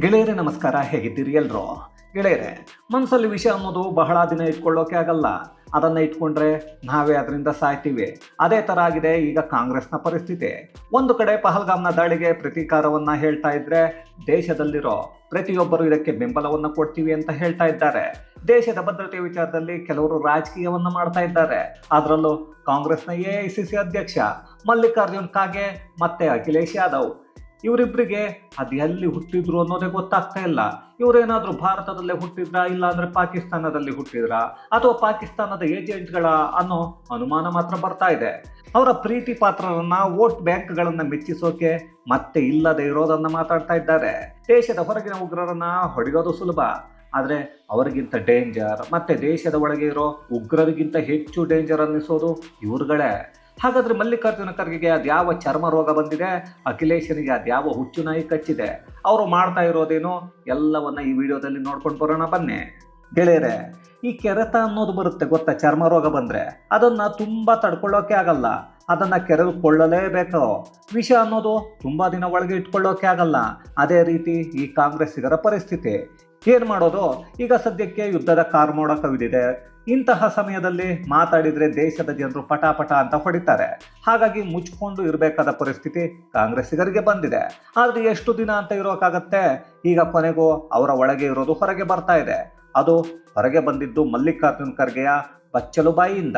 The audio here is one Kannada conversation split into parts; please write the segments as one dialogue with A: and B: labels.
A: ಗೆಳೆಯರೇ, ನಮಸ್ಕಾರ. ಹೇಗಿದ್ದೀರಿ ಎಲ್ರು? ಗೆಳೆಯರೆ ಮನಸ್ಸಲ್ಲಿ ವಿಷಯ ಅನ್ನೋದು ಬಹಳ ದಿನ ಇಟ್ಕೊಳ್ಳೋಕೆ ಆಗಲ್ಲ. ಅದನ್ನು ಇಟ್ಕೊಂಡ್ರೆ ನಾವೇ ಅದರಿಂದ ಸಾಯ್ತೀವಿ. ಅದೇ ಥರ ಆಗಿದೆ ಈಗ ಕಾಂಗ್ರೆಸ್ನ ಪರಿಸ್ಥಿತಿ. ಒಂದು ಕಡೆ ಪಹಲ್ಗಾಮ್ನ ದಾಳಿಗೆ ಪ್ರತೀಕಾರವನ್ನು ಹೇಳ್ತಾ ಇದ್ರೆ ದೇಶದಲ್ಲಿರೋ ಪ್ರತಿಯೊಬ್ಬರು ಇದಕ್ಕೆ ಬೆಂಬಲವನ್ನು ಕೊಡ್ತೀವಿ ಅಂತ ಹೇಳ್ತಾ ಇದ್ದಾರೆ. ದೇಶದ ಭದ್ರತೆ ವಿಚಾರದಲ್ಲಿ ಕೆಲವರು ರಾಜಕೀಯವನ್ನು ಮಾಡ್ತಾ ಇದ್ದಾರೆ. ಅದರಲ್ಲೂ ಕಾಂಗ್ರೆಸ್ನ ಎ ಐ ಸಿ ಸಿ ಅಧ್ಯಕ್ಷ ಮಲ್ಲಿಕಾರ್ಜುನ್ ಖಾಗೆ ಮತ್ತೆ ಅಖಿಲೇಶ್ ಯಾದವ್ ಇವರಿಬ್ಬರಿಗೆ ಅದು ಎಲ್ಲಿ ಹುಟ್ಟಿದ್ರು ಅನ್ನೋದೇ ಗೊತ್ತಾಗ್ತಾ ಇಲ್ಲ. ಇವರೇನಾದರೂ ಭಾರತದಲ್ಲೇ ಹುಟ್ಟಿದ್ರಾ ಇಲ್ಲ ಅಂದರೆ ಪಾಕಿಸ್ತಾನದಲ್ಲಿ ಹುಟ್ಟಿದ್ರಾ, ಅಥವಾ ಪಾಕಿಸ್ತಾನದ ಏಜೆಂಟ್ಗಳ ಅನ್ನೋ ಅನುಮಾನ ಮಾತ್ರ ಬರ್ತಾ ಇದೆ. ಅವರ ಪ್ರೀತಿ ಪಾತ್ರರನ್ನ ವೋಟ್ ಬ್ಯಾಂಕ್ಗಳನ್ನು ಮೆಚ್ಚಿಸೋಕೆ ಮತ್ತೆ ಇಲ್ಲದೆ ಇರೋದನ್ನ ಮಾತಾಡ್ತಾ ಇದ್ದಾರೆ. ದೇಶದ ಹೊರಗಿನ ಉಗ್ರರನ್ನ ಹೊಡೆಯೋದು ಸುಲಭ. ಆದರೆ ಅವರಿಗಿಂತ ಡೇಂಜರ್ ಮತ್ತೆ ದೇಶದ ಒಳಗೆ ಇರೋ ಉಗ್ರರಿಗಿಂತ ಹೆಚ್ಚು ಡೇಂಜರ್ ಅನ್ನಿಸೋದು ಇವ್ರುಗಳೇ. ಹಾಗಾದ್ರೆ ಮಲ್ಲಿಕಾರ್ಜುನ ಖರ್ಗೆಗೆ ಅದ್ಯಾವ ಚರ್ಮ ರೋಗ ಬಂದಿದೆ, ಅಖಿಲೇಶನಿಗೆ ಅದ್ಯಾವ ಹುಚ್ಚು ನಾಯಿ ಕಚ್ಚಿದೆ, ಅವರು ಮಾಡ್ತಾ ಇರೋದೇನು ಎಲ್ಲವನ್ನ ಈ ವಿಡಿಯೋದಲ್ಲಿ ನೋಡ್ಕೊಂಡು ಬರೋಣ, ಬನ್ನಿ. ಗೆಳೆಯರೆ, ಈ ಕೆರೆತ ಅನ್ನೋದು ಬರುತ್ತೆ ಗೊತ್ತಾ? ಚರ್ಮ ರೋಗ ಬಂದ್ರೆ. ಅದನ್ನ ತುಂಬಾ ತಡ್ಕೊಳ್ಳೋಕೆ ಆಗಲ್ಲ. ಅದನ್ನ ಕೆರೆದುಕೊಳ್ಳಲೇಬೇಕು. ವಿಷ ಅನ್ನೋದು ತುಂಬಾ ದಿನ ಒಳಗೆ ಇಟ್ಕೊಳ್ಳೋಕೆ ಆಗಲ್ಲ. ಅದೇ ರೀತಿ ಈ ಕಾಂಗ್ರೆಸ್ಸಿಗರ ಪರಿಸ್ಥಿತಿ. ಏನ್ ಮಾಡೋದು? ಈಗ ಸದ್ಯಕ್ಕೆ ಯುದ್ಧದ ಕಾರ್ಮೋಡ ಕವಿದಿದೆ. ಇಂತಹ ಸಮಯದಲ್ಲಿ ಮಾತಾಡಿದರೆ ದೇಶದ ಜನರು ಪಟಾಪಟ ಅಂತ ಹೊಡಿತಾರೆ. ಹಾಗಾಗಿ ಮುಚ್ಕೊಂಡು ಇರಬೇಕಾದ ಪರಿಸ್ಥಿತಿ ಕಾಂಗ್ರೆಸ್ಸಿಗರಿಗೆ ಬಂದಿದೆ. ಆದರೆ ಎಷ್ಟು ದಿನ ಅಂತ ಇರೋಕ್ಕಾಗತ್ತೆ ಈಗ ಕೊನೆಗೂ ಅವರ ಒಳಗೆ ಇರೋದು ಹೊರಗೆ ಬರ್ತಾ ಇದೆ. ಅದು ಹೊರಗೆ ಬಂದಿದ್ದು ಮಲ್ಲಿಕಾರ್ಜುನ್ ಖರ್ಗೆಯ ಬಚ್ಚಲು ಬಾಯಿಯಿಂದ.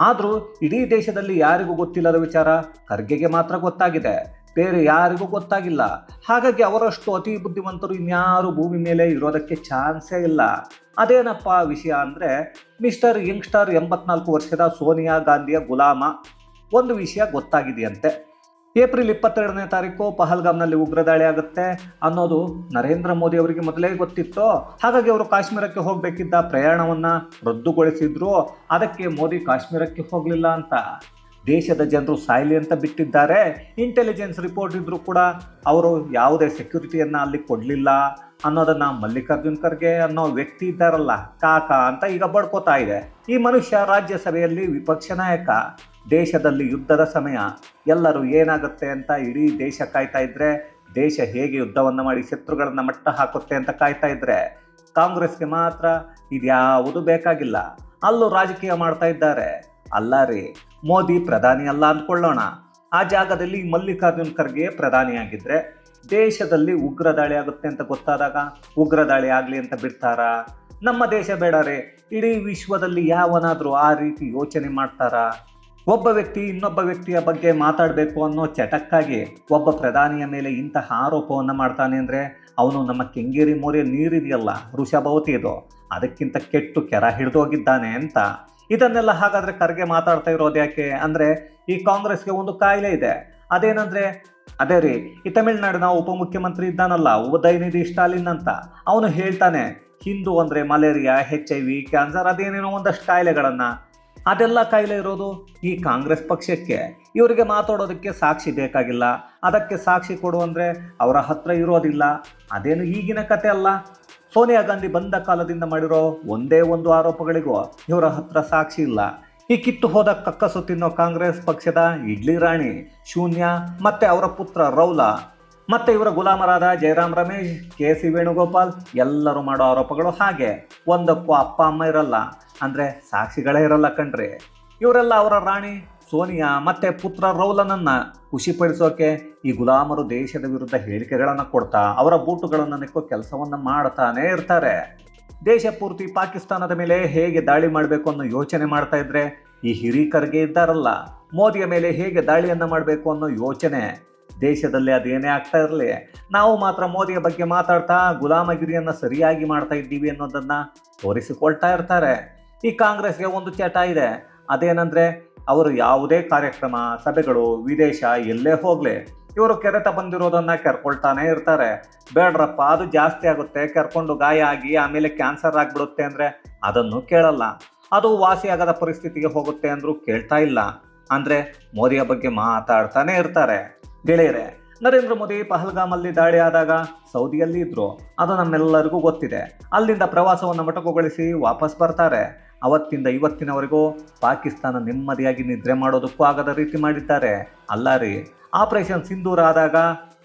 A: ಆದರೂ ಇಡೀ ದೇಶದಲ್ಲಿ ಯಾರಿಗೂ ಗೊತ್ತಿಲ್ಲದ ವಿಚಾರ ಖರ್ಗೆಗೆ ಮಾತ್ರ ಗೊತ್ತಾಗಿದೆ. ಬೇರೆ ಯಾರಿಗೂ ಗೊತ್ತಾಗಿಲ್ಲ. ಹಾಗಾಗಿ ಅವರಷ್ಟು ಅತಿ ಬುದ್ಧಿವಂತರು ಇನ್ಯಾರು ಭೂಮಿ ಮೇಲೆ ಇರೋದಕ್ಕೆ ಚಾನ್ಸೇ ಇಲ್ಲ. ಅದೇನಪ್ಪ ವಿಷಯ ಅಂದರೆ ಮಿಸ್ಟರ್ ಯಂಗ್ಸ್ಟರ್ ಎಂಬತ್ನಾಲ್ಕು ವರ್ಷದ ಸೋನಿಯಾ ಗಾಂಧಿಯ ಗುಲಾಮ. ಒಂದು ವಿಷಯ ಗೊತ್ತಾಗಿದೆಯಂತೆ. ಏಪ್ರಿಲ್ ಇಪ್ಪತ್ತೆರಡನೇ ತಾರೀಕು ಪಹಲ್ಗಾಮ್ನಲ್ಲಿ ಉಗ್ರ ದಾಳಿ ಆಗುತ್ತೆ ಅನ್ನೋದು ನರೇಂದ್ರ ಮೋದಿ ಅವರಿಗೆ ಮೊದಲೇ ಗೊತ್ತಿತ್ತು. ಹಾಗಾಗಿ ಅವರು ಕಾಶ್ಮೀರಕ್ಕೆ ಹೋಗಬೇಕಿದ್ದ ಪ್ರಯಾಣವನ್ನು ರದ್ದುಗೊಳಿಸಿದ್ರು. ಅದಕ್ಕೆ ಮೋದಿ ಕಾಶ್ಮೀರಕ್ಕೆ ಹೋಗಲಿಲ್ಲ ಅಂತ. ದೇಶದ ಜನರು ಸಾಯ್ಲಿ ಅಂತ ಬಿಟ್ಟಿದ್ದಾರೆ. ಇಂಟೆಲಿಜೆನ್ಸ್ ರಿಪೋರ್ಟ್ ಇದ್ದರೂ ಕೂಡ ಅವರು ಯಾವುದೇ ಸೆಕ್ಯೂರಿಟಿಯನ್ನು ಅಲ್ಲಿ ಕೊಡಲಿಲ್ಲ ಅನ್ನೋದನ್ನ ಮಲ್ಲಿಕಾರ್ಜುನ್ ಖರ್ಗೆ ಅನ್ನೋ ವ್ಯಕ್ತಿ ಇದ್ದಾರಲ್ಲ, ಕಾಕ ಅಂತ ಈಗ ಬಡ್ಕೋತಾ ಇದೆ. ಈ ಮನುಷ್ಯ ರಾಜ್ಯಸಭೆಯಲ್ಲಿ ವಿಪಕ್ಷ ನಾಯಕ. ದೇಶದಲ್ಲಿ ಯುದ್ಧದ ಸಮಯ. ಎಲ್ಲರೂ ಏನಾಗುತ್ತೆ ಅಂತ ಇಡೀ ದೇಶ ಕಾಯ್ತಾ ಇದ್ರೆ, ದೇಶ ಹೇಗೆ ಯುದ್ಧವನ್ನು ಮಾಡಿ ಶತ್ರುಗಳನ್ನು ಮಟ್ಟ ಹಾಕುತ್ತೆ ಅಂತ ಕಾಯ್ತಾ ಇದ್ರೆ, ಕಾಂಗ್ರೆಸ್ಗೆ ಮಾತ್ರ ಇದ್ಯಾವುದು ಬೇಕಾಗಿಲ್ಲ. ಅಲ್ಲೂ ರಾಜಕೀಯ ಮಾಡ್ತಾ ಇದ್ದಾರೆ. ಅಲ್ಲ ರೀ ಮೋದಿ ಪ್ರಧಾನಿ ಅಲ್ಲ ಅಂದ್ಕೊಳ್ಳೋಣ. ಆ ಜಾಗದಲ್ಲಿ ಮಲ್ಲಿಕಾರ್ಜುನ್ ಖರ್ಗೆ ಪ್ರಧಾನಿಯಾಗಿದ್ದರೆ ದೇಶದಲ್ಲಿ ಉಗ್ರ ದಾಳಿ ಆಗುತ್ತೆ ಅಂತ ಗೊತ್ತಾದಾಗ ಉಗ್ರ ದಾಳಿ ಆಗಲಿ ಅಂತ ಬಿಡ್ತಾರಾ? ನಮ್ಮ ದೇಶ ಬೇಡರೆ ಇಡೀ ವಿಶ್ವದಲ್ಲಿ ಯಾವನಾದರೂ ಆ ರೀತಿ ಯೋಚನೆ ಮಾಡ್ತಾರಾ? ಒಬ್ಬ ವ್ಯಕ್ತಿ ಇನ್ನೊಬ್ಬ ವ್ಯಕ್ತಿಯ ಬಗ್ಗೆ ಮಾತಾಡಬೇಕು ಅನ್ನೋ ಚಟಕ್ಕಾಗಿ ಒಬ್ಬ ಪ್ರಧಾನಿಯ ಮೇಲೆ ಇಂತಹ ಆರೋಪವನ್ನು ಮಾಡ್ತಾನೆ ಅಂದರೆ ಅವನು ನಮ್ಮ ಕೆಂಗೇರಿ ಮೋರೆ ನೀರಿದೆಯಲ್ಲ ವೃಷಭವತಿ ಇದು. ಅದಕ್ಕಿಂತ ಕೆಟ್ಟು ಕೆರ ಹಿಡಿದೋಗಿದ್ದಾನೆ ಅಂತ ಇದನ್ನೆಲ್ಲ ಹಾಗಾದ್ರೆ ಖರ್ಗೆ ಮಾತಾಡ್ತಾ ಇರೋದು ಯಾಕೆ? ಅಂದ್ರೆ ಈ ಕಾಂಗ್ರೆಸ್ಗೆ ಒಂದು ಕಾಯಿಲೆ ಇದೆ. ಅದೇನಂದ್ರೆ, ಅದೇ ರೀ, ಈ ತಮಿಳ್ನಾಡಿನ ಉಪಮುಖ್ಯಮಂತ್ರಿ ಇದ್ದಾನಲ್ಲ, ಉದಯನಿಧಿ ಸ್ಟಾಲಿನ್ ಅಂತ. ಅವನು ಹೇಳ್ತಾನೆ, ಹಿಂದೂ ಅಂದ್ರೆ malaria H I V cancer, ಅದೇನೇನೋ ಒಂದಷ್ಟು ಕಾಯಿಲೆಗಳನ್ನ. ಅದೆಲ್ಲ ಕಾಯಿಲೆ ಇರೋದು ಈ ಕಾಂಗ್ರೆಸ್ ಪಕ್ಷಕ್ಕೆ. ಇವರಿಗೆ ಮಾತಾಡೋದಕ್ಕೆ ಸಾಕ್ಷಿ ಬೇಕಾಗಿಲ್ಲ. ಅದಕ್ಕೆ ಸಾಕ್ಷಿ ಕೊಡು ಅಂದ್ರೆ ಅವರ ಹತ್ರ ಇರೋದಿಲ್ಲ. ಅದೇನು ಈಗಿನ ಕತೆ ಅಲ್ಲ? ಸೋನಿಯಾ ಗಾಂಧಿ ಬಂದ ಕಾಲದಿಂದ ಮಾಡಿರೋ ಒಂದೇ ಒಂದು ಆರೋಪಗಳಿಗೂ ಇವರ ಹತ್ರ ಸಾಕ್ಷಿ ಇಲ್ಲ. ಈ ಕಿತ್ತು ಹೋದ ಕಕ್ಕಸು ತಿನ್ನೋ ಕಾಂಗ್ರೆಸ್ ಪಕ್ಷದ ಇಡ್ಲಿ ರಾಣಿ ಶೂನ್ಯ, ಮತ್ತೆ ಅವರ ಪುತ್ರ ರೌಲ, ಮತ್ತೆ ಇವರ ಗುಲಾಮರಾದ ಜಯರಾಮ್ ರಮೇಶ್, ಕೆ ಸಿ ವೇಣುಗೋಪಾಲ್, ಎಲ್ಲರೂ ಮಾಡೋ ಆರೋಪಗಳು ಹಾಗೆ. ಒಂದಕ್ಕೂ ಅಪ್ಪ, ಅಮ್ಮ ಇರಲ್ಲ. ಅಂದ್ರೆ ಸಾಕ್ಷಿಗಳೇ ಇರಲ್ಲ ಕಣ್ರಿ. ಇವರೆಲ್ಲ ಅವರ ರಾಣಿ ಸೋನಿಯಾ ಮತ್ತೆ ಪುತ್ರ ರೌಲನನ್ನ ಖುಷಿಪಡಿಸೋಕೆ ಈ ಗುಲಾಮರು ದೇಶದ ವಿರುದ್ಧ ಹೇಳಿಕೆಗಳನ್ನು ಕೊಡ್ತಾ ಅವರ ಬೂಟುಗಳನ್ನು ನೆಕ್ಕೋ ಕೆಲಸವನ್ನ ಮಾಡ್ತಾನೆ ಇರ್ತಾರೆ. ದೇಶ ಪೂರ್ತಿ ಪಾಕಿಸ್ತಾನದ ಮೇಲೆ ಹೇಗೆ ದಾಳಿ ಮಾಡಬೇಕು ಅನ್ನೋ ಯೋಚನೆ ಮಾಡ್ತಾ ಇದ್ರೆ ಈ ಹಿರೀಕರ್ಗೆ ಇದ್ದಾರಲ್ಲ. ಮೋದಿಯ ಮೇಲೆ ಹೇಗೆ ದಾಳಿಯನ್ನ ಮಾಡಬೇಕು ಅನ್ನೋ ಯೋಚನೆ ದೇಶದಲ್ಲಿ ಅದೇನೇ ಆಗ್ತಾ ಇರಲಿ. ನಾವು ಮಾತ್ರ ಮೋದಿಯ ಬಗ್ಗೆ ಮಾತಾಡ್ತಾ ಗುಲಾಮಗಿರಿಯನ್ನ ಸರಿಯಾಗಿ ಮಾಡ್ತಾ ಇದ್ದೀವಿ ಅನ್ನೋದನ್ನ ತೋರಿಸಿಕೊಳ್ತಾ ಇರ್ತಾರೆ. ಈ ಕಾಂಗ್ರೆಸ್ಗೆ ಒಂದು ಚಟ ಇದೆ. ಅದೇನಂದ್ರೆ ಅವರು ಯಾವುದೇ ಕಾರ್ಯಕ್ರಮ, ಸಭೆಗಳು, ವಿದೇಶ, ಎಲ್ಲೇ ಹೋಗಲಿ, ಇವರು ಕೆರೆತ ಬಂದಿರೋದನ್ನ ಕೆರ್ಕೊಳ್ತಾನೆ ಇರ್ತಾರೆ. ಬೇಡ್ರಪ್ಪ, ಅದು ಜಾಸ್ತಿ ಆಗುತ್ತೆ, ಕರ್ಕೊಂಡು ಗಾಯ ಆಗಿ ಆಮೇಲೆ ಕ್ಯಾನ್ಸರ್ ಆಗ್ಬಿಡುತ್ತೆ ಅಂದರೆ ಅದನ್ನು ಕೇಳಲ್ಲ. ಅದು ವಾಸಿಯಾಗದ ಪರಿಸ್ಥಿತಿಗೆ ಹೋಗುತ್ತೆ ಅಂದರೂ ಕೇಳ್ತಾ ಇಲ್ಲ. ಅಂದ್ರೆ ಮೋದಿಯ ಬಗ್ಗೆ ಮಾತಾಡ್ತಾನೆ ಇರ್ತಾರೆ. ಗೆಳೆಯರೆ, ನರೇಂದ್ರ ಮೋದಿ ಪಹಲ್ಗಾಮಲ್ಲಿ ದಾಳಿ ಆದಾಗ ಸೌದಿಯಲ್ಲಿ ಇದ್ರು. ಅದು ನಮ್ಮೆಲ್ಲರಿಗೂ ಗೊತ್ತಿದೆ. ಅಲ್ಲಿಂದ ಪ್ರವಾಸವನ್ನು ಮೊಟಕುಗೊಳಿಸಿ ವಾಪಸ್ ಬರ್ತಾರೆ. ಅವತ್ತಿಂದ ಇವತ್ತಿನವರೆಗೂ ಪಾಕಿಸ್ತಾನ ನೆಮ್ಮದಿಯಾಗಿ ನಿದ್ರೆ ಮಾಡೋದಕ್ಕೂ ಆಗದ ರೀತಿ ಮಾಡಿದ್ದಾರೆ. ಅಲ್ಲ ರೀ, ಆಪರೇಷನ್ ಸಿಂಧೂರ್ ಆದಾಗ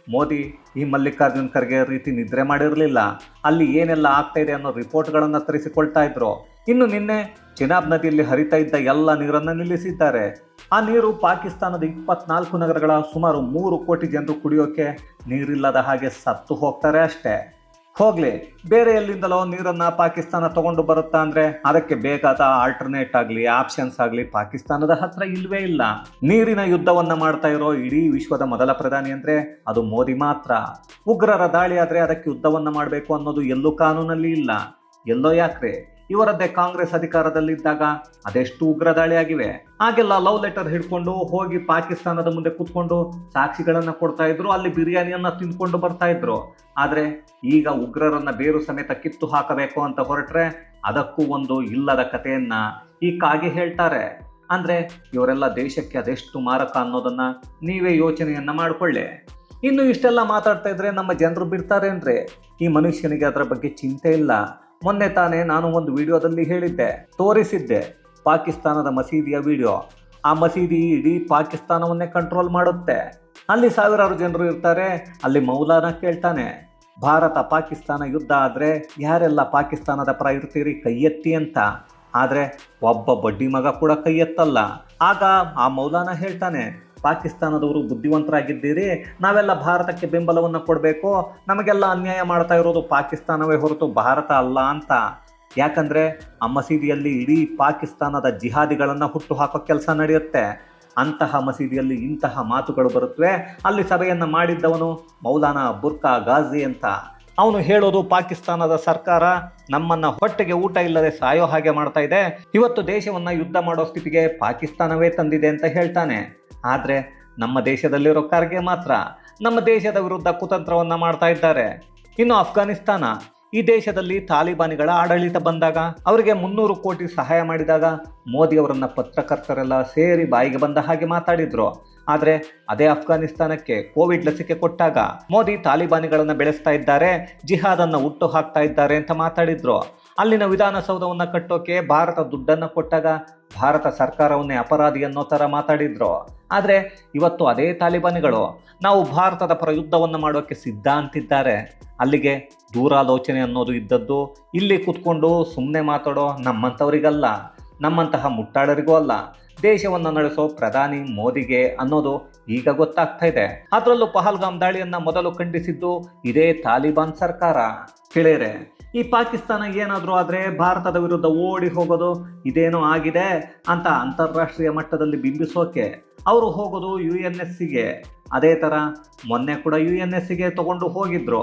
A: ಮೋದಿ ಈ ಮಲ್ಲಿಕಾರ್ಜುನ್ ಖರ್ಗೆ ರೀತಿ ನಿದ್ರೆ ಮಾಡಿರಲಿಲ್ಲ. ಅಲ್ಲಿ ಏನೆಲ್ಲ ಆಗ್ತಾ ಇದೆ ಅನ್ನೋ ರಿಪೋರ್ಟ್ಗಳನ್ನು ತರಿಸಿಕೊಳ್ತಾ ಇದ್ರು. ಇನ್ನು ನಿನ್ನೆ ಚಿನಾಬ್ ನದಿಯಲ್ಲಿ ಹರಿತಾ ಇದ್ದ ಎಲ್ಲ ನೀರನ್ನು ನಿಲ್ಲಿಸಿದ್ದಾರೆ. ಆ ನೀರು ಪಾಕಿಸ್ತಾನದ ಇಪ್ಪತ್ನಾಲ್ಕು ನಗರಗಳ ಸುಮಾರು ಮೂರು ಕೋಟಿ ಜನರು ಕುಡಿಯೋಕೆ ನೀರಿಲ್ಲದ ಹಾಗೆ ಸತ್ತು ಹೋಗ್ತಾರೆ ಅಷ್ಟೇ. ಹೋಗ್ಲಿ, ಬೇರೆ ಎಲ್ಲಿಂದಲೋ ನೀರನ್ನ ಪಾಕಿಸ್ತಾನ ತಗೊಂಡು ಬರುತ್ತಾ ಅಂದ್ರೆ ಅದಕ್ಕೆ ಬೇಕಾದ ಆಲ್ಟರ್ನೇಟ್ ಆಗಲಿ ಆಪ್ಷನ್ಸ್ ಆಗಲಿ ಪಾಕಿಸ್ತಾನದ ಹತ್ರ ಇಲ್ವೇ ಇಲ್ಲ. ನೀರಿನ ಯುದ್ಧವನ್ನ ಮಾಡ್ತಾ ಇರೋ ಇಡೀ ವಿಶ್ವದ ಮೊದಲ ಪ್ರಧಾನಿ ಅಂದ್ರೆ ಅದು ಮೋದಿ ಮಾತ್ರ. ಉಗ್ರರ ದಾಳಿ ಆದ್ರೆ ಅದಕ್ಕೆ ಯುದ್ಧವನ್ನ ಮಾಡಬೇಕು ಅನ್ನೋದು ಎಲ್ಲೂ ಕಾನೂನಲ್ಲಿ ಇಲ್ಲ. ಎಲ್ಲೋ ಯಾಕ್ರೆ? ಇವರದ್ದೇ ಕಾಂಗ್ರೆಸ್ ಅಧಿಕಾರದಲ್ಲಿದ್ದಾಗ ಅದೆಷ್ಟು ಉಗ್ರ ಆಗಿವೆ ಆಗೆಲ್ಲ ಲವ್ ಲೆಟರ್ ಹಿಡ್ಕೊಂಡು ಹೋಗಿ ಪಾಕಿಸ್ತಾನದ ಮುಂದೆ ಕೂತ್ಕೊಂಡು ಸಾಕ್ಷಿಗಳನ್ನ ಕೊಡ್ತಾ ಇದ್ರು, ಅಲ್ಲಿ ಬಿರಿಯಾನಿಯನ್ನ ತಿಂದ್ಕೊಂಡು ಬರ್ತಾ ಇದ್ರು. ಆದ್ರೆ ಈಗ ಉಗ್ರರನ್ನ ಬೇರು ಸಮೇತ ಕಿತ್ತು ಹಾಕಬೇಕು ಅಂತ ಹೊರಟ್ರೆ ಅದಕ್ಕೂ ಒಂದು ಇಲ್ಲದ ಕಥೆಯನ್ನ ಈ ಕಾಗೆ ಹೇಳ್ತಾರೆ. ಅಂದ್ರೆ ಇವರೆಲ್ಲ ದೇಶಕ್ಕೆ ಅದೆಷ್ಟು ಮಾರಕ ಅನ್ನೋದನ್ನ ನೀವೇ ಯೋಚನೆಯನ್ನ ಮಾಡಿಕೊಳ್ಳಿ. ಇನ್ನು ಇಷ್ಟೆಲ್ಲ ಮಾತಾಡ್ತಾ ಇದ್ರೆ ನಮ್ಮ ಜನರು ಬಿಡ್ತಾರೆ ಅಂದ್ರೆ ಈ ಮನುಷ್ಯನಿಗೆ ಅದರ ಬಗ್ಗೆ ಚಿಂತೆ ಇಲ್ಲ. ಮೊನ್ನೆ ತಾನೇ ನಾನು ಒಂದು ವಿಡಿಯೋದಲ್ಲಿ ಹೇಳಿದ್ದೆ, ತೋರಿಸಿದ್ದೆ ಪಾಕಿಸ್ತಾನದ ಮಸೀದಿಯ ವಿಡಿಯೋ. ಆ ಮಸೀದಿ ಇಡೀ ಪಾಕಿಸ್ತಾನವನ್ನೇ ಕಂಟ್ರೋಲ್ ಮಾಡುತ್ತೆ. ಅಲ್ಲಿ ಸಾವಿರಾರು ಜನರು ಇರ್ತಾರೆ, ಅಲ್ಲಿ ಮೌಲಾನ ಕೇಳ್ತಾನೆ, ಭಾರತ ಪಾಕಿಸ್ತಾನ ಯುದ್ಧ ಆದರೆ ಯಾರೆಲ್ಲ ಪಾಕಿಸ್ತಾನದ ಪರ ಇರ್ತೀರಿ ಕೈ ಎತ್ತಿ ಅಂತ? ಆದರೆ ಒಬ್ಬ ಬಡ್ಡಿ ಮಗ ಕೂಡ ಕೈ ಎತ್ತಲ್ಲ ಆಗ ಆ ಮೌಲಾನ ಹೇಳ್ತಾನೆ ಪಾಕಿಸ್ತಾನದವರು ಬುದ್ಧಿವಂತರಾಗಿದ್ದೀರಿ. ನಾವೆಲ್ಲ ಭಾರತಕ್ಕೆ ಬೆಂಬಲವನ್ನು ಕೊಡಬೇಕು. ನಮಗೆಲ್ಲ ಅನ್ಯಾಯ ಮಾಡ್ತಾ ಇರೋದು ಪಾಕಿಸ್ತಾನವೇ ಹೊರತು ಭಾರತ ಅಲ್ಲ ಅಂತ. ಯಾಕಂದರೆ ಆ ಮಸೀದಿಯಲ್ಲಿ ಇಡೀ ಪಾಕಿಸ್ತಾನದ ಜಿಹಾದಿಗಳನ್ನು ಹುಟ್ಟು ಹಾಕೋ ಕೆಲಸ ನಡೆಯುತ್ತೆ. ಅಂತಹ ಮಸೀದಿಯಲ್ಲಿ ಇಂತಹ ಮಾತುಗಳು ಬರುತ್ತವೆ ಅಲ್ಲಿ ಸಭೆಯನ್ನು ಮಾಡಿದ್ದವನು ಮೌಲಾನಾ ಬುರ್ಕಾ ಗಾಜಿ ಅಂತ. ಅವನು ಹೇಳೋದು ಪಾಕಿಸ್ತಾನದ ಸರ್ಕಾರ ನಮ್ಮನ್ನ ಹೊಟ್ಟೆಗೆ ಊಟ ಇಲ್ಲದೆ ಸಾಯೋ ಹಾಗೆ ಮಾಡ್ತಾ ಇದೆ. ಇವತ್ತು ದೇಶವನ್ನ ಯುದ್ಧ ಮಾಡೋ ಸ್ಥಿತಿಗೆ ಪಾಕಿಸ್ತಾನವೇ ತಂದಿದೆ ಅಂತ ಹೇಳ್ತಾನೆ. ಆದರೆ ನಮ್ಮ ದೇಶದಲ್ಲಿರೋ ಖರ್ಗೆ ಮಾತ್ರ ನಮ್ಮ ದೇಶದ ವಿರುದ್ಧ ಕುತಂತ್ರವನ್ನು ಮಾಡ್ತಾ ಇದ್ದಾರೆ. ಇನ್ನು ಅಫ್ಘಾನಿಸ್ತಾನ ಈ ದೇಶದಲ್ಲಿ ತಾಲಿಬಾನಿಗಳ ಆಡಳಿತ ಬಂದಾಗ, ಅವರಿಗೆ ಮುನ್ನೂರು ಕೋಟಿ ಸಹಾಯ ಮಾಡಿದಾಗ ಮೋದಿ ಅವರನ್ನ ಪತ್ರಕರ್ತರೆಲ್ಲ ಸೇರಿ ಬಾಯಿಗೆ ಬಂದ ಹಾಗೆ ಮಾತಾಡಿದ್ರು. ಆದರೆ ಅದೇ ಅಫ್ಘಾನಿಸ್ತಾನಕ್ಕೆ ಕೋವಿಡ್ ಲಸಿಕೆ ಕೊಟ್ಟಾಗ ಮೋದಿ ತಾಲಿಬಾನಿಗಳನ್ನು ಬೆಳೆಸ್ತಾ ಇದ್ದಾರೆ, ಜಿಹಾದನ್ನು ಹುಟ್ಟು ಹಾಕ್ತಾ ಇದ್ದಾರೆ ಅಂತ ಮಾತಾಡಿದ್ರು. ಅಲ್ಲಿನ ವಿಧಾನಸೌಧವನ್ನು ಕಟ್ಟೋಕೆ ಭಾರತ ದುಡ್ಡನ್ನು ಕೊಟ್ಟಾಗ ಭಾರತ ಸರ್ಕಾರವನ್ನೇ ಅಪರಾಧಿ ಅನ್ನೋ ಥರ ಮಾತಾಡಿದ್ರು. ಆದರೆ ಇವತ್ತು ಅದೇ ತಾಲಿಬಾನಿಗಳು, ನಾವು ಭಾರತದ ಪರ ಯುದ್ಧವನ್ನು ಮಾಡೋಕ್ಕೆ ಸಿದ್ಧ ಅಂತಿದ್ದಾರೆ. ಅಲ್ಲಿಗೆ ದೂರಾಲೋಚನೆ ಅನ್ನೋದು ಇದ್ದದ್ದು, ಇಲ್ಲಿ ಕೂತ್ಕೊಂಡು ಸುಮ್ಮನೆ ಮಾತಾಡೋ ನಮ್ಮಂಥವರಿಗಲ್ಲ, ನಮ್ಮಂತಹ ಮುಟ್ಟಾಡರಿಗೂ ಅಲ್ಲ. ದೇಶವನ್ನು ನಡೆಸೋ ಪ್ರಧಾನಿ ಮೋದಿಗೆ ಅನ್ನೋದು ಈಗ ಗೊತ್ತಾಗ್ತಾ ಇದೆ. ಅದರಲ್ಲೂ ಪಹಲ್ಗಾಮ್ ದಾಳಿಯನ್ನ ಮೊದಲು ಖಂಡಿಸಿದ್ದು ಇದೇ ತಾಲಿಬಾನ್ ಸರ್ಕಾರ. ಕೇಳಿರೆ ಈ ಪಾಕಿಸ್ತಾನ ಏನಾದರೂ ಆದರೆ ಭಾರತದ ವಿರುದ್ಧ ಓಡಿ ಹೋಗೋದು ಇದೇನೋ ಆಗಿದೆ ಅಂತ ಅಂತಾರಾಷ್ಟ್ರೀಯ ಮಟ್ಟದಲ್ಲಿ ಬಿಂಬಿಸೋಕೆ ಅವರು ಹೋಗೋದು ಯು ಎನ್ ಎಸ್ ಸಿಗೆ ಅದೇ ಥರ ಮೊನ್ನೆ ಕೂಡ ಯು ಎನ್ ಎಸ್ ಸಿಗೆ ತಗೊಂಡು ಹೋಗಿದ್ರು.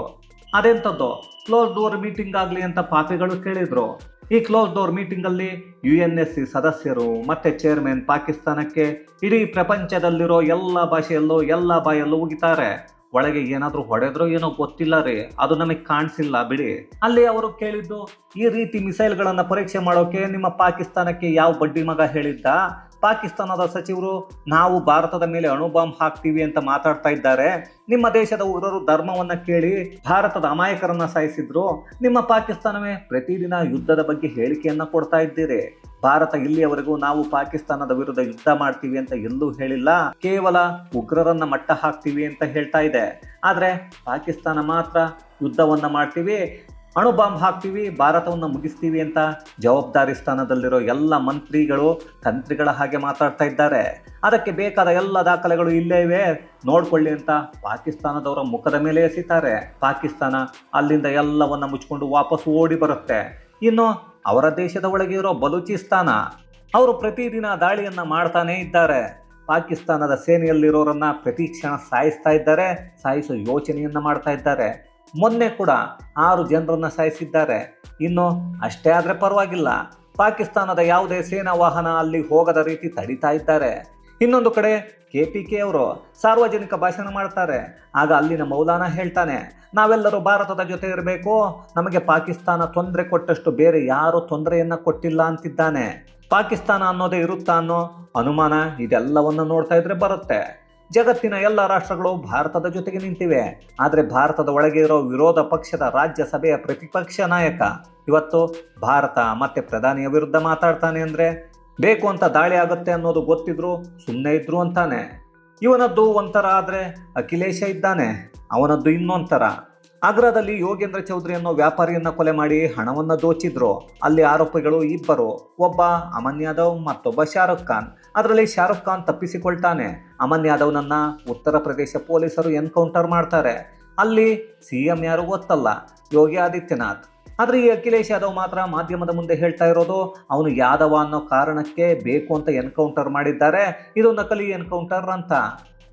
A: ಅದೆಂಥದ್ದು? ಕ್ಲೋಸ್ ಡೋರ್ ಮೀಟಿಂಗ್ ಆಗಲಿ ಅಂತ ಪಾಪಿಗಳು ಕೇಳಿದರು. ಈ ಕ್ಲೋಸ್ ಡೋರ್ ಮೀಟಿಂಗಲ್ಲಿ ಯು ಎನ್ ಎಸ್ ಸಿ ಸದಸ್ಯರು ಮತ್ತು ಚೇರ್ಮನ್ ಪಾಕಿಸ್ತಾನಕ್ಕೆ ಇಡೀ ಪ್ರಪಂಚದಲ್ಲಿರೋ ಎಲ್ಲ ಭಾಷೆಯಲ್ಲೂ ಎಲ್ಲ ಬಾಯಲ್ಲೂ ಉಗಿತಾರೆ. ಒಳಗೆ ಏನಾದರೂ ಹೊಡೆದ್ರೋ ಏನೋ ಗೊತ್ತಿಲ್ಲ ರೀ, ಅದು ನಮಗೆ ಕಾಣಿಸಿಲ್ಲ, ಬಿಡಿ. ಅಲ್ಲಿ ಅವರು ಕೇಳಿದ್ದು, ಈ ರೀತಿ ಮಿಸೈಲ್ಗಳನ್ನು ಪರೀಕ್ಷೆ ಮಾಡೋಕೆ ನಿಮ್ಮ ಪಾಕಿಸ್ತಾನಕ್ಕೆ ಯಾವ ಬಡ್ಡಿ ಮಗ ಹೇಳಿದ್ದ? ಪಾಕಿಸ್ತಾನದ ಸಚಿವರು, ನಾವು ಭಾರತದ ಮೇಲೆ ಅಣುಬಾಂಬ್ ಹಾಕ್ತೀವಿ ಅಂತ ಮಾತಾಡ್ತಾ ಇದ್ದಾರೆ. ನಿಮ್ಮ ದೇಶದ ಉಗ್ರರು ಧರ್ಮವನ್ನ ಕೇಳಿ ಭಾರತದ ಅಮಾಯಕರನ್ನ ಸಾಯಿಸಿದ್ರು. ನಿಮ್ಮ ಪಾಕಿಸ್ತಾನವೇ ಪ್ರತಿದಿನ ಯುದ್ಧದ ಬಗ್ಗೆ ಹೇಳಿಕೆಯನ್ನ ಕೊಡ್ತಾ ಇದ್ದೀರಿ. ಭಾರತ ಇಲ್ಲಿಯವರೆಗೂ ನಾವು ಪಾಕಿಸ್ತಾನದ ವಿರುದ್ಧ ಯುದ್ಧ ಮಾಡ್ತೀವಿ ಅಂತ ಎಲ್ಲೂ ಹೇಳಿಲ್ಲ. ಕೇವಲ ಉಗ್ರರನ್ನ ಮಟ್ಟ ಹಾಕ್ತೀವಿ ಅಂತ ಹೇಳ್ತಾ ಇದೆ. ಆದ್ರೆ ಪಾಕಿಸ್ತಾನ ಮಾತ್ರ ಯುದ್ಧವನ್ನ ಮಾಡ್ತೀವಿ. ಅಣು ಬಾಂಬ್ ಹಾಕ್ತೀವಿ, ಭಾರತವನ್ನು ಮುಗಿಸ್ತೀವಿ ಅಂತ ಜವಾಬ್ದಾರಿ ಸ್ಥಾನದಲ್ಲಿರೋ ಎಲ್ಲ ಮಂತ್ರಿಗಳು, ತಂತ್ರಿಗಳ ಹಾಗೆ ಮಾತಾಡ್ತಾ ಇದ್ದಾರೆ. ಅದಕ್ಕೆ ಬೇಕಾದ ಎಲ್ಲ ದಾಖಲೆಗಳು ಇಲ್ಲೇ ಇವೆ. ನೋಡ್ಕೊಳ್ಳಿ ಅಂತ ಪಾಕಿಸ್ತಾನದವರ ಮುಖದ ಮೇಲೆ ಎಸಿತಾರೆ. ಪಾಕಿಸ್ತಾನ ಅಲ್ಲಿಂದ ಎಲ್ಲವನ್ನ ಮುಚ್ಕೊಂಡು ವಾಪಸ್ ಓಡಿ ಬರುತ್ತೆ. ಇನ್ನು ಅವರ ದೇಶದ ಒಳಗೆ ಇರೋ ಬಲೂಚಿಸ್ತಾನ, ಅವರು ಪ್ರತಿದಿನ ದಾಳಿಯನ್ನ ಮಾಡ್ತಾನೇ ಇದ್ದಾರೆ. ಪಾಕಿಸ್ತಾನದ ಸೇನೆಯಲ್ಲಿರೋರನ್ನ ಪ್ರತಿ ಕ್ಷಣ ಸಾಯಿಸ್ತಾ ಇದ್ದಾರೆ, ಸಾಯಿಸೋ ಯೋಚನೆಯನ್ನು ಮಾಡ್ತಾ ಇದ್ದಾರೆ. ಮೊನ್ನೆ ಕೂಡ ಆರು ಜನರನ್ನು ಸಾಯಿಸಿದ್ದಾರೆ. ಇನ್ನು ಅಷ್ಟೇ ಆದರೆ ಪರವಾಗಿಲ್ಲ, ಪಾಕಿಸ್ತಾನದ ಯಾವುದೇ ಸೇನಾ ವಾಹನ ಅಲ್ಲಿ ಹೋಗದ ರೀತಿ ತಡಿತಾ ಇದ್ದಾರೆ. ಇನ್ನೊಂದು ಕಡೆ ಕೆ ಪಿ ಕೆ ಅವರು ಸಾರ್ವಜನಿಕ ಭಾಷಣ ಮಾಡ್ತಾರೆ. ಆಗ ಅಲ್ಲಿನ ಮೌಲಾನ ಹೇಳ್ತಾನೆ, ನಾವೆಲ್ಲರೂ ಭಾರತದ ಜೊತೆ ಇರಬೇಕು, ನಮಗೆ ಪಾಕಿಸ್ತಾನ ತೊಂದರೆ ಕೊಟ್ಟಷ್ಟು ಬೇರೆ ಯಾರು ತೊಂದರೆಯನ್ನ ಕೊಟ್ಟಿಲ್ಲ ಅಂತಿದ್ದಾನೆ. ಪಾಕಿಸ್ತಾನ ಅನ್ನೋದೇ ಇರುತ್ತಾ ಅನ್ನೋ ಅನುಮಾನ ಇದೆಲ್ಲವನ್ನು ನೋಡ್ತಾ ಇದ್ರೆ ಬರುತ್ತೆ. ಜಗತ್ತಿನ ಎಲ್ಲ ರಾಷ್ಟ್ರಗಳು ಭಾರತದ ಜೊತೆಗೆ ನಿಂತಿವೆ. ಆದರೆ ಭಾರತದ ಒಳಗೆ ಇರೋ ವಿರೋಧ ಪಕ್ಷದ ರಾಜ್ಯಸಭೆಯ ಪ್ರತಿಪಕ್ಷ ನಾಯಕ. ಇವತ್ತು ಭಾರತ ಮತ್ತೆ ಪ್ರಧಾನಿಯ ವಿರುದ್ಧ ಮಾತಾಡ್ತಾನೆ ಅಂದರೆ ಬೇಕು ಅಂತ ದಾಳಿ ಆಗುತ್ತೆ ಅನ್ನೋದು ಗೊತ್ತಿದ್ರು ಸುಮ್ಮನೆ ಇದ್ರು ಅಂತಾನೆ. ಇವನದ್ದು ಒಂಥರ ಆದರೆ ಅಖಿಲೇಶ ಇದ್ದಾನೆ. ಅವನದ್ದು ಇನ್ನೊಂಥರ. ಆಗ್ರಾದಲ್ಲಿ ಯೋಗೇಂದ್ರ ಚೌಧರಿ ಅನ್ನೋ ವ್ಯಾಪಾರಿಯನ್ನ ಕೊಲೆ ಮಾಡಿ ಹಣವನ್ನ ದೋಚಿದ್ರು. ಅಲ್ಲಿ ಆರೋಪಿಗಳು ಇಬ್ಬರು, ಒಬ್ಬ ಅಮನ್ ಯಾದವ್, ಮತ್ತೊಬ್ಬ ಶಾರುಖ್ ಖಾನ್. ಅದರಲ್ಲಿ ಶಾರುಖ್ ಖಾನ್ ತಪ್ಪಿಸಿಕೊಳ್ತಾನೆ. ಅಮನ್ ಯಾದವ್ನನ್ನ ಉತ್ತರ ಪ್ರದೇಶ ಪೊಲೀಸರು ಎನ್ಕೌಂಟರ್ ಮಾಡ್ತಾರೆ. ಅಲ್ಲಿ ಸಿ ಎಂ ಯಾರು ಗೊತ್ತಲ್ಲ, ಯೋಗಿ ಆದಿತ್ಯನಾಥ್. ಆದರೆ ಈ ಅಖಿಲೇಶ್ ಯಾದವ್ ಮಾತ್ರ ಮಾಧ್ಯಮದ ಮುಂದೆ ಹೇಳ್ತಾ ಇರೋದು, ಅವನು ಯಾದವ ಅನ್ನೋ ಕಾರಣಕ್ಕೆ ಬೇಕು ಅಂತ ಎನ್ಕೌಂಟರ್ ಮಾಡಿದ್ದಾರೆ. ಇದು ನಕಲಿ ಎನ್ಕೌಂಟರ್ ಅಂತ.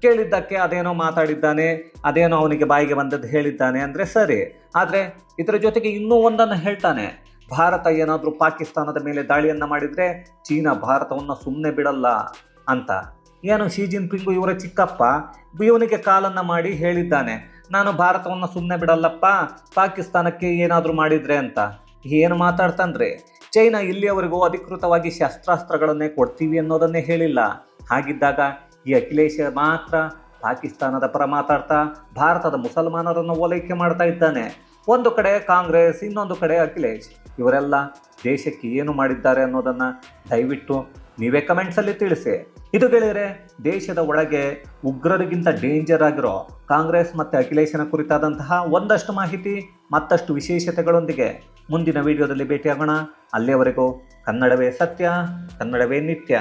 A: ಕೇಳಿದ್ದಕ್ಕೆ ಅದೇನೋ ಮಾತಾಡಿದ್ದಾನೆ, ಅದೇನೋ ಅವನಿಗೆ ಬಾಯಿಗೆ ಬಂದದ್ದು ಹೇಳಿದ್ದಾನೆ ಅಂದರೆ ಸರಿ. ಆದರೆ ಇದರ ಜೊತೆಗೆ ಇನ್ನೂ ಒಂದನ್ನು ಹೇಳ್ತಾನೆ. ಭಾರತ ಏನಾದರೂ ಪಾಕಿಸ್ತಾನದ ಮೇಲೆ ದಾಳಿಯನ್ನು ಮಾಡಿದರೆ ಚೀನಾ ಭಾರತವನ್ನು ಸುಮ್ಮನೆ ಬಿಡಲ್ಲ ಅಂತ. ಏನು ಶಿ ಜಿನ್ಪಿಂಗು ಇವರ ಚಿಕ್ಕಪ್ಪ? ಇವನಿಗೆ ಕಾಲನ್ನು ಮಾಡಿ ಹೇಳಿದ್ದಾನೆ. ನಾನು ಭಾರತವನ್ನು ಸುಮ್ಮನೆ ಬಿಡಲ್ಲಪ್ಪ, ಪಾಕಿಸ್ತಾನಕ್ಕೆ ಏನಾದರೂ ಮಾಡಿದರೆ ಅಂತ. ಏನು ಮಾತಾಡ್ತಾನ್ರಿ ಚೈನಾ ಇಲ್ಲಿಯವರೆಗೂ ಅಧಿಕೃತವಾಗಿ ಶಸ್ತ್ರಾಸ್ತ್ರಗಳನ್ನೇ ಕೊಡ್ತೀವಿ ಅನ್ನೋದನ್ನೇ ಹೇಳಿಲ್ಲ. ಹಾಗಿದ್ದಾಗ ಈ ಅಖಿಲೇಶ ಮಾತ್ರ ಪಾಕಿಸ್ತಾನದ ಪರ ಮಾತಾಡ್ತಾ ಭಾರತದ ಮುಸಲ್ಮಾನರನ್ನು ಓಲೈಕೆ ಮಾಡ್ತಾ ಇದ್ದಾನೆ. ಒಂದು ಕಡೆ ಕಾಂಗ್ರೆಸ್, ಇನ್ನೊಂದು ಕಡೆ ಅಖಿಲೇಶ್. ಇವರೆಲ್ಲ ದೇಶಕ್ಕೆ ಏನು ಮಾಡಿದ್ದಾರೆ ಅನ್ನೋದನ್ನು ದಯವಿಟ್ಟು ನೀವೇ ಕಮೆಂಟ್ಸಲ್ಲಿ ತಿಳಿಸಿ. ಇದು ಗೆಳೆಯರೆ, ದೇಶದ ಒಳಗೆ ಉಗ್ರರಿಗಿಂತ ಡೇಂಜರ್ ಆಗಿರೋ ಕಾಂಗ್ರೆಸ್ ಮತ್ತು ಅಖಿಲೇಶನ ಕುರಿತಾದಂತಹ ಒಂದಷ್ಟು ಮಾಹಿತಿ, ಮತ್ತಷ್ಟು ವಿಶೇಷತೆಗಳೊಂದಿಗೆ ಮುಂದಿನ ವಿಡಿಯೋದಲ್ಲಿ ಭೇಟಿಯಾಗೋಣ. ಅಲ್ಲಿಯವರೆಗೂ ಕನ್ನಡವೇ ಸತ್ಯ, ಕನ್ನಡವೇ ನಿತ್ಯ.